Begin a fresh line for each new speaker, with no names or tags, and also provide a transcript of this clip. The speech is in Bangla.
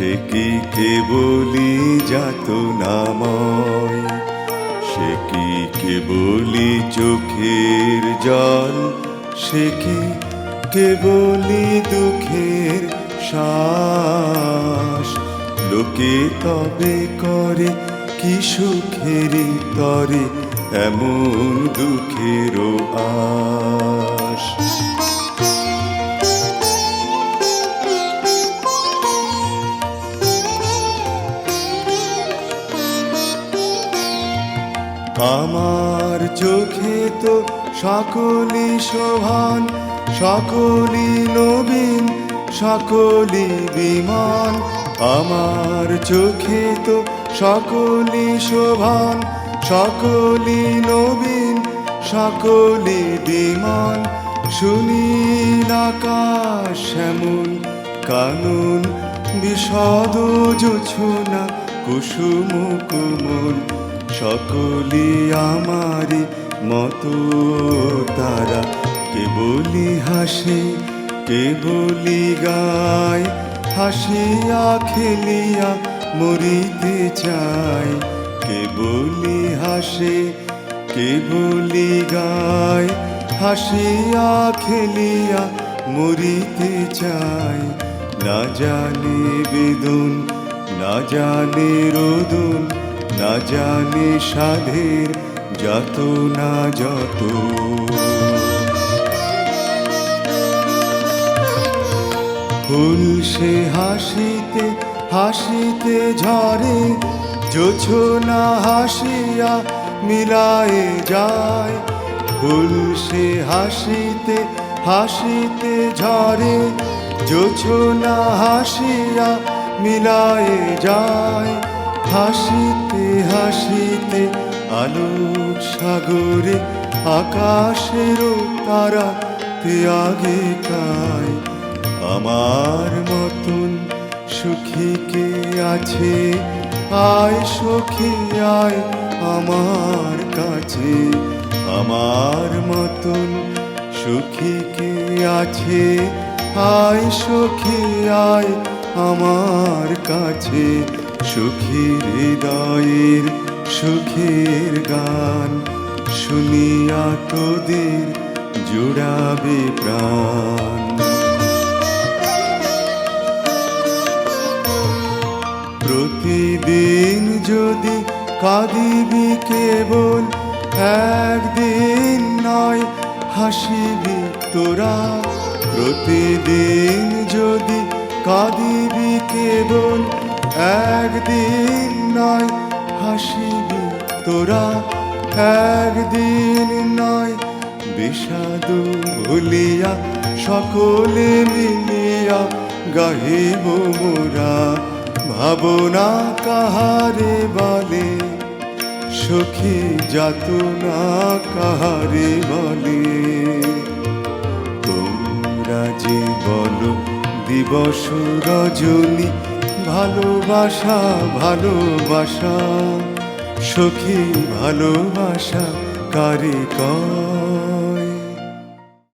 সে কি কেবলি যাত নাময়? সে কি কেবলি চোখের জল? সে কি কেবলি দুঃখের শ্বাস? লোকে তবে করে কি সুখের তরে? এমন দুঃখেরও আশ আমার চোখে তো সকলই শোভান সকলি নবীন সকলি বিমান আমার চোখে তো সকলি শোভান সকলি নবীন সকলি বিমান সুনীল আকাশ শ্যামল কানুন, বিশদ জোছনা কুসুম সকলি আমারি মতো তারা। কেবলি হাসে কেবলি গায় হাসিয়া খেলিয়া মরিতে চায় কেবলি হাসে কেবলি গায় হাসিয়া খেলিয়া মরিতে চায় না জানে বেদন, না জানে রোদন না জানে সাধের যত না যত। ফুল সে হাসিতে হাসিতে ঝরে জোছনা হাসিয়া মিলায়ে যায়। ফুল সে হাসিতে হাসিতে ঝরে জোছনা হাসিয়া মিলায়ে যায়। হাসিতে হাসিতে আলোক সাগরে, আকাশেরও তারা আগে কায় আমার মতন সুখী কে আছে? আয় সখী, আয় আমার কাছে। আমার মতন সুখী কে আছে? আয় সখী, আয় আমার কাছে। সুখী হৃদয়ের সুখের গান শুনিয়া তোদের জুড়াবে প্রাণ। প্রতিদিন যদি কাঁদিবি কেবল, একদিন নয় হাসিবি তোরা। প্রতিদিন যদি কাঁদিবি কেবল, একদিন নয়, হাসিবি তোরা। একদিন নয়, বিষাদ ভুলিয়া সকলে মিলিয়া গাহিব মোরা। ভাবনা কাহারে বলে, সখী যাতনা কাহারে বলে। দিবস রজনী ভালোবাসা ভালোবাসা সখী ভালোবাসা কারে কয়